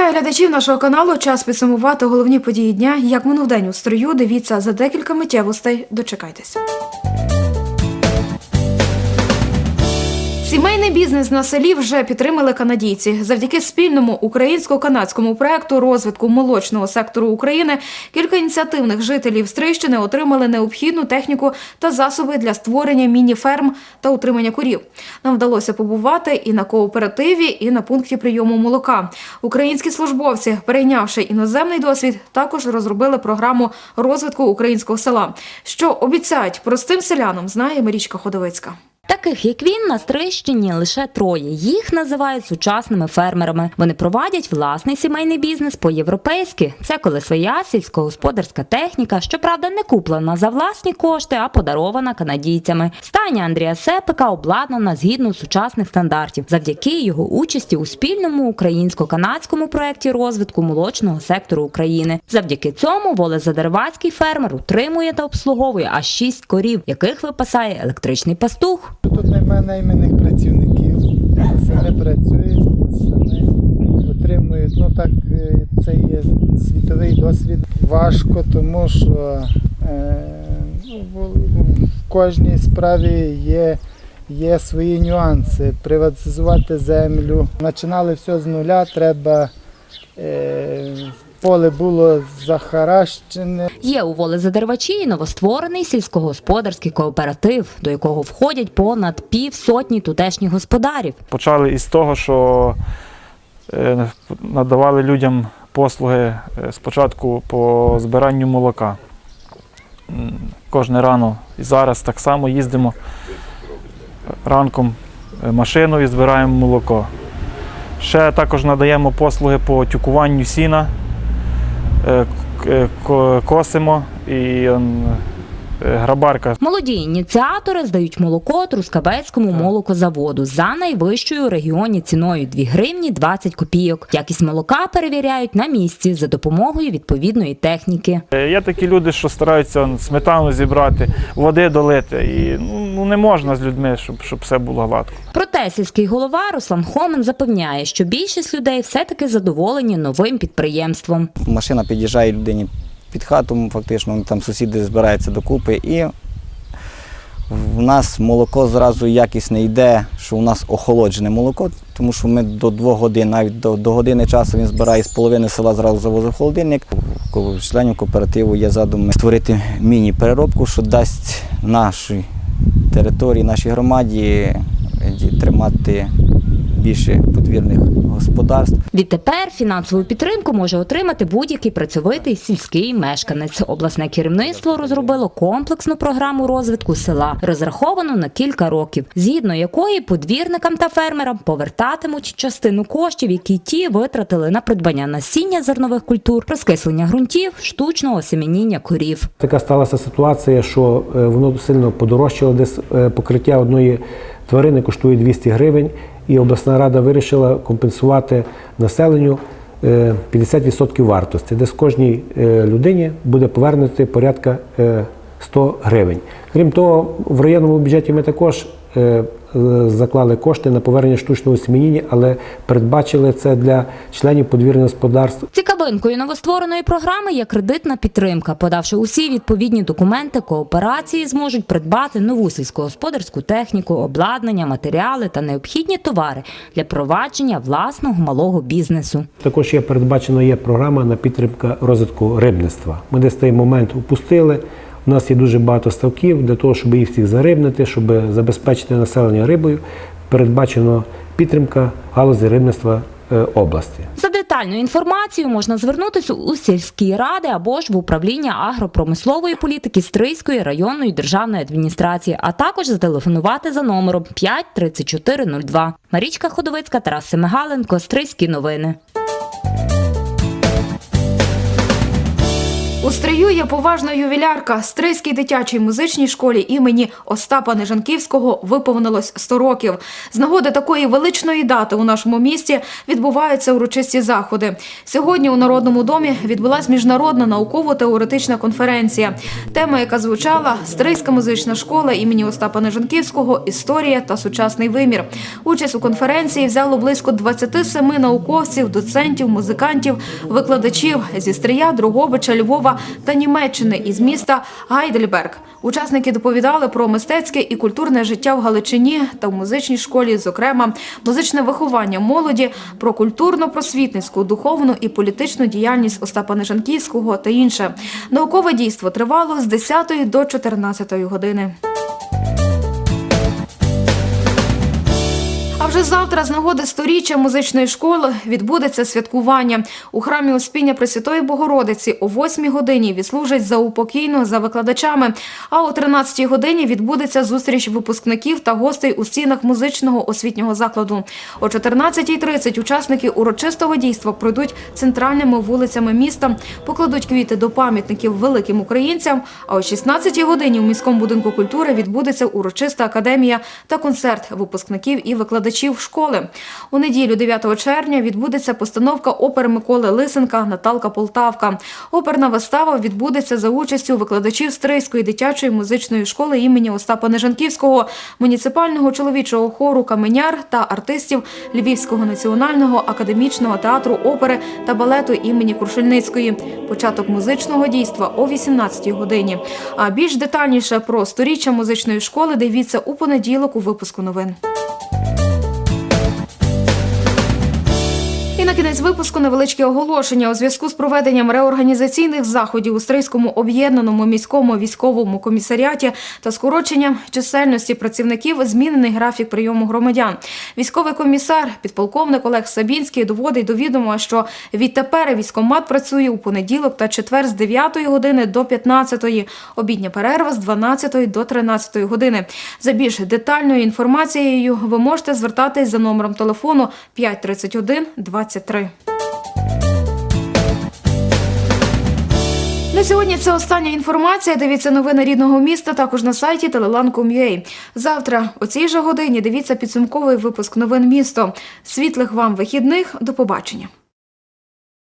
Вітаю глядачів нашого каналу. Час підсумувати головні події дня. Як минув день у строю, дивіться за декілька миттєвостей. Дочекайтесь. Сімейний бізнес на селі вже підтримали канадійці. Завдяки спільному українсько-канадському проекту розвитку молочного сектору України кілька ініціативних жителів Стрийщини отримали необхідну техніку та засоби для створення міні-ферм та утримання курів. Нам вдалося побувати і на кооперативі, і на пункті прийому молока. Українські службовці, перейнявши іноземний досвід, також розробили програму розвитку українського села. Що обіцяють простим селянам, знає Марічка Ходовицька. Таких як він на Стрищині лише троє. Їх називають сучасними фермерами. Вони провадять власний сімейний бізнес по-європейськи. Це коли своя сільськогосподарська техніка, щоправда, не куплена за власні кошти, а подарована канадійцями. Стайня Андрія Сепика обладнана згідно сучасних стандартів, завдяки його участі у спільному українсько-канадському проєкті розвитку молочного сектору України. Завдяки цьому волезадервацький фермер утримує та обслуговує аж шість корів, яких випасає електричний пастух. Тут немає найманих працівників, самі працюють, самі отримують. Ну так, е, це є світовий досвід. Важко, тому що е, ну, в кожній справі є, є свої нюанси. Приватизувати землю. Починали все з нуля, треба. Е, поле було захаращене. Є у волезадервачі і новостворений сільськогосподарський кооператив, до якого входять понад півсотні тутешніх господарів. Почали із того, що е, надавали людям послуги е, спочатку по збиранню молока. Кожне рано і зараз так само їздимо ранком е, машиною і збираємо молоко. Ще також надаємо послуги по тюкуванню сіна, косимо і м, е, грабарка Молоді ініціатори здають молоко Трускавецькому молокозаводу за найвищою у регіоні ціною 2 гривні 20 копійок. Якість молока перевіряють на місці за допомогою відповідної техніки. Е, Є такі люди, що стараються сметану зібрати, води долити. І ну, ну, не можна з людьми, щоб, щоб все було гладко. Проте сільський голова Руслан Хомен запевняє, що більшість людей все-таки задоволені новим підприємством. машина під'їжджає людині під хату, фактично там сусіди збираються докупи, і в нас молоко зразу якісне йде, що у нас охолоджене молоко, тому що ми до двох годин, навіть до, до години часу він збирає з половини села, зразу завозив холодильник. Членів кооперативу є задум створити міні-переробку, що дасть нашій території, нашій громаді е, тримати більше подвірних господарств. Відтепер фінансову підтримку може отримати будь-який працьовитий сільський мешканець. Обласне керівництво розробило комплексну програму розвитку села, розраховану на кілька років, згідно якої подвірникам та фермерам повертатимуть частину коштів, які ті витратили на придбання насіння зернових культур, розкислення ґрунтів, штучного осемініння корів. Така сталася ситуація, що е, воно сильно подорожчало. Десь е, покриття одної тварини коштує 200 гривень, і обласна рада вирішила компенсувати населенню е, 50% вартості, де з кожній е, людині буде повернути порядка е, 100 гривень. Крім того, в районному бюджеті ми також е, е, заклали кошти на повернення штучного осемініння, але передбачили це для членів подвірних господарств Цікавинкою новоствореної програми є кредитна підтримка. Подавши усі відповідні документи, кооперації зможуть придбати нову сільськогосподарську техніку, обладнання, матеріали та необхідні товари для провадження власного малого бізнесу. Також є передбачена є програма на підтримку розвитку рибництва. Ми десь цей момент упустили. У нас є дуже багато ставків для того, щоб їх всіх зарибнити, щоб забезпечити населення рибою. Передбачено підтримка галузі рибництва е, області. За детальною інформацією можна звернутися у сільські ради або ж в управління агропромислової політики Стрийської районної державної адміністрації, а також зателефонувати за номером 5 3402. Марічка Ходовицька, Тарас Семигаленко, Стрийські новини. У стрию є поважна ювілярка. Стрийській дитячій музичній школі імені Остапа Нежанківського виповнилось 100 років. З нагоди такої величної дати у нашому місті відбуваються урочисті заходи. Сьогодні у Народному домі відбулась міжнародна науково-теоретична конференція. Тема, яка звучала Стрийська музична школа імені Остапа Нежанківського Історія та сучасний вимір. Участь у конференції взяло близько 27 науковців, доцентів, музикантів, викладачів зі Стрия, Дрогобича, Львова та Німеччини із міста Гайдельберг. Учасники доповідали про мистецьке і культурне життя в Галичині та в музичній школі, зокрема, музичне виховання молоді, про культурно-просвітницьку, духовну і політичну діяльність Остапа Нежанківського та інше. Наукове дійство тривало з 10 до 14 години. Вже завтра з нагоди сторіччя музичної школи відбудеться святкування. У храмі Успіння Пресвятої Богородиці о 8 годині відслужать за упокійно за викладачами. А о 13 годині відбудеться зустріч випускників та гостей у стінах музичного освітнього закладу. О 14.30 учасники урочистого дійства пройдуть центральними вулицями міста, покладуть квіти до пам'ятників великим українцям. А о 16 годині у міському будинку культури відбудеться урочиста академія та концерт випускників і викладачів школи. У неділю 9 червня відбудеться постановка опери Миколи Лисенка Наталка Полтавка. Оперна вистава відбудеться за участю викладачів Стрийської дитячої музичної школи імені Остапа Нежанківського, муніципального чоловічого хору Каменяр та артистів Львівського національного академічного театру опери та балету імені Крушельницької. Початок музичного дійства о 18 годині. А більш детальніше про сторіччя музичної школи дивіться у понеділок у випуску новин. На кінець випуску невеличке оголошення у зв'язку з проведенням реорганізаційних заходів у Стрийському об'єднаному міському військовому комісаріаті та скороченням чисельності працівників змінений графік прийому громадян. Військовий комісар, підполковник Олег Сабінський доводить до відома, що відтепер військомат працює у понеділок та четвер з 9 години до 15, обідня перерва з 12 до 13 години. За більш детальною інформацією ви можете звертатись за номером телефону 531 23. На сьогодні це остання інформація. Дивіться новини рідного міста також на сайті telelan.com.ua. Завтра о цій же годині дивіться підсумковий випуск новин місто. Світлих вам вихідних. До побачення.